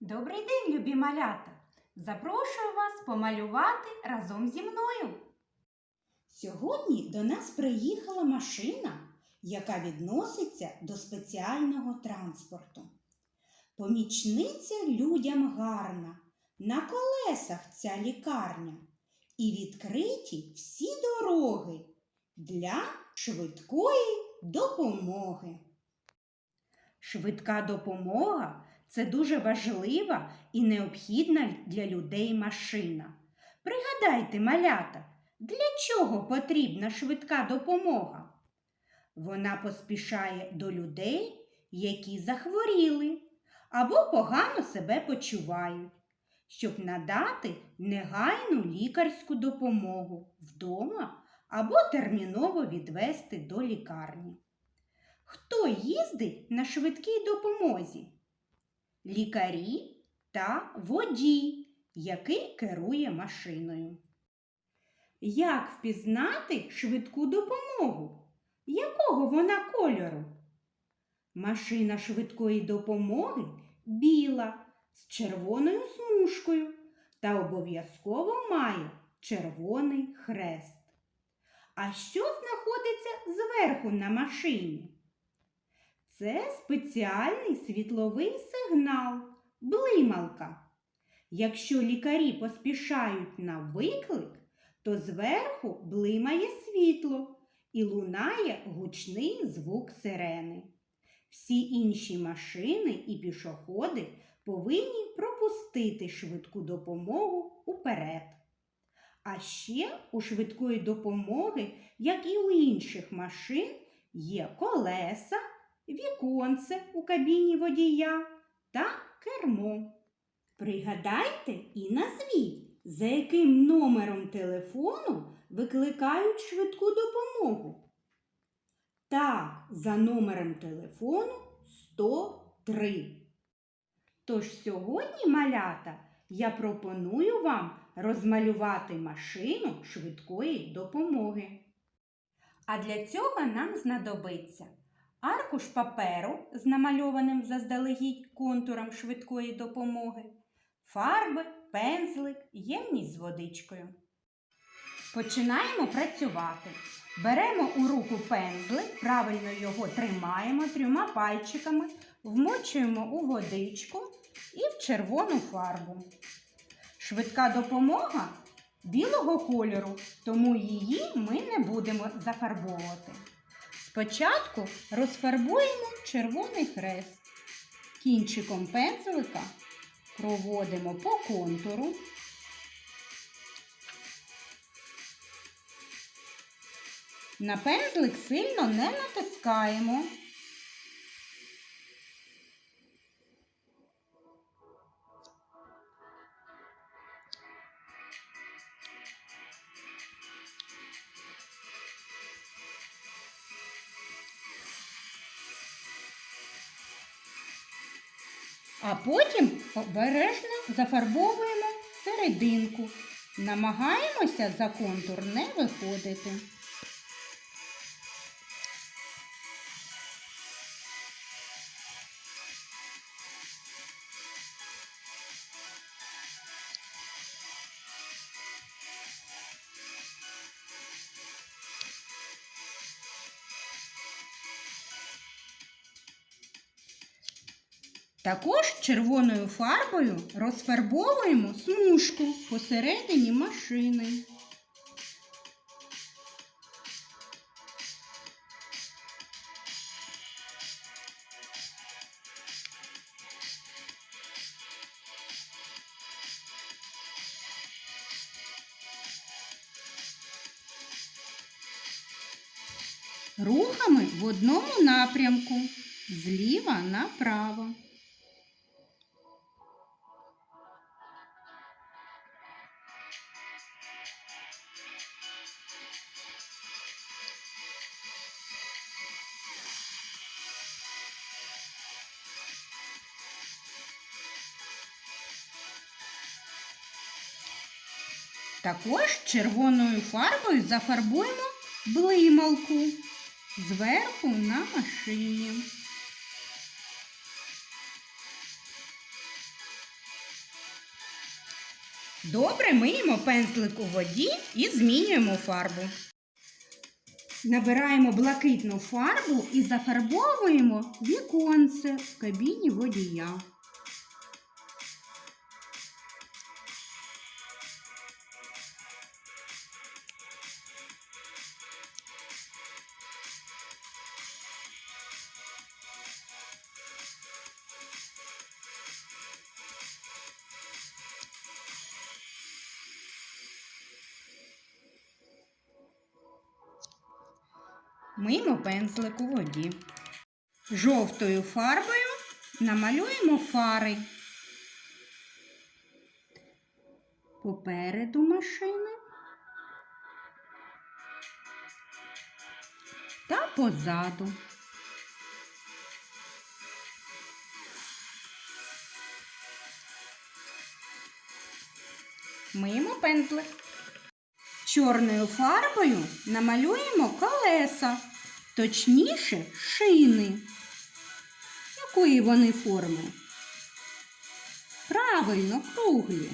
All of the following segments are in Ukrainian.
Добрий день, любі малята! Запрошую вас помалювати разом зі мною. Сьогодні до нас приїхала машина, яка відноситься до спеціального транспорту. Помічниця людям гарна, на колесах ця лікарня, і відкриті всі дороги для швидкої допомоги. Швидка допомога це дуже важлива і необхідна для людей машина. Пригадайте, малята, для чого потрібна швидка допомога? Вона поспішає до людей, які захворіли або погано себе почувають, щоб надати негайну лікарську допомогу вдома або терміново відвести до лікарні. Хто їздить на швидкій допомозі? Лікарі та водій, який керує машиною. Як впізнати швидку допомогу? Якого вона кольору? Машина швидкої допомоги біла з червоною смужкою та обов'язково має червоний хрест. А що знаходиться зверху на машині? Це спеціальний світловий сигнал, блималка. Якщо лікарі поспішають на виклик, то зверху блимає світло і лунає гучний звук сирени. Всі інші машини і пішоходи повинні пропустити швидку допомогу уперед. А ще у швидкої допомоги, як і у інших машин, є колеса, віконце у кабіні водія та кермо. Пригадайте і назвіть, за яким номером телефону викликають швидку допомогу. Так, за номером телефону 103. Тож сьогодні, малята, я пропоную вам розмалювати машину швидкої допомоги. А для цього нам знадобиться аркуш паперу з намальованим заздалегідь контуром швидкої допомоги, фарби, пензлик, ємність з водичкою. Починаємо працювати. Беремо у руку пензлик, правильно його тримаємо трьома пальчиками, вмочуємо у водичку і в червону фарбу. Швидка допомога білого кольору, тому її ми не будемо зафарбовувати. Спочатку розфарбуємо червоний хрест. Кінчиком пензлика проводимо по контуру. На пензлик сильно не натискаємо. А потім обережно зафарбовуємо серединку. Намагаємося за контур не виходити. Також червоною фарбою розфарбовуємо смужку посередині машини. Рухами в одному напрямку зліва направо. Також червоною фарбою зафарбуємо блималку зверху на машині. Добре миємо пензлик у воді і змінюємо фарбу. Набираємо блакитну фарбу і зафарбовуємо віконце в кабіні водія. Миємо пензлик у воді. Жовтою фарбою намалюємо фари. Попереду машини та позаду. Миємо пензлик. Чорною фарбою намалюємо колеса, точніше шини. Якої вони форми? Правильно, круглі.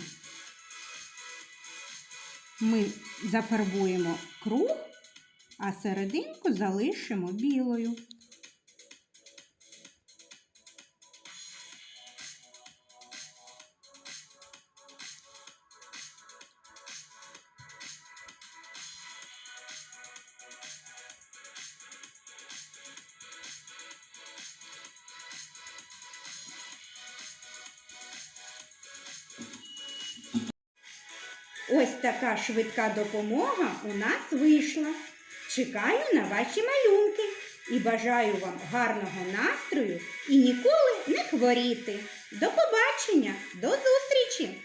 Ми зафарбуємо круг, а серединку залишимо білою. Ось така швидка допомога у нас вийшла. Чекаю на ваші малюнки і бажаю вам гарного настрою і ніколи не хворіти. До побачення, до зустрічі!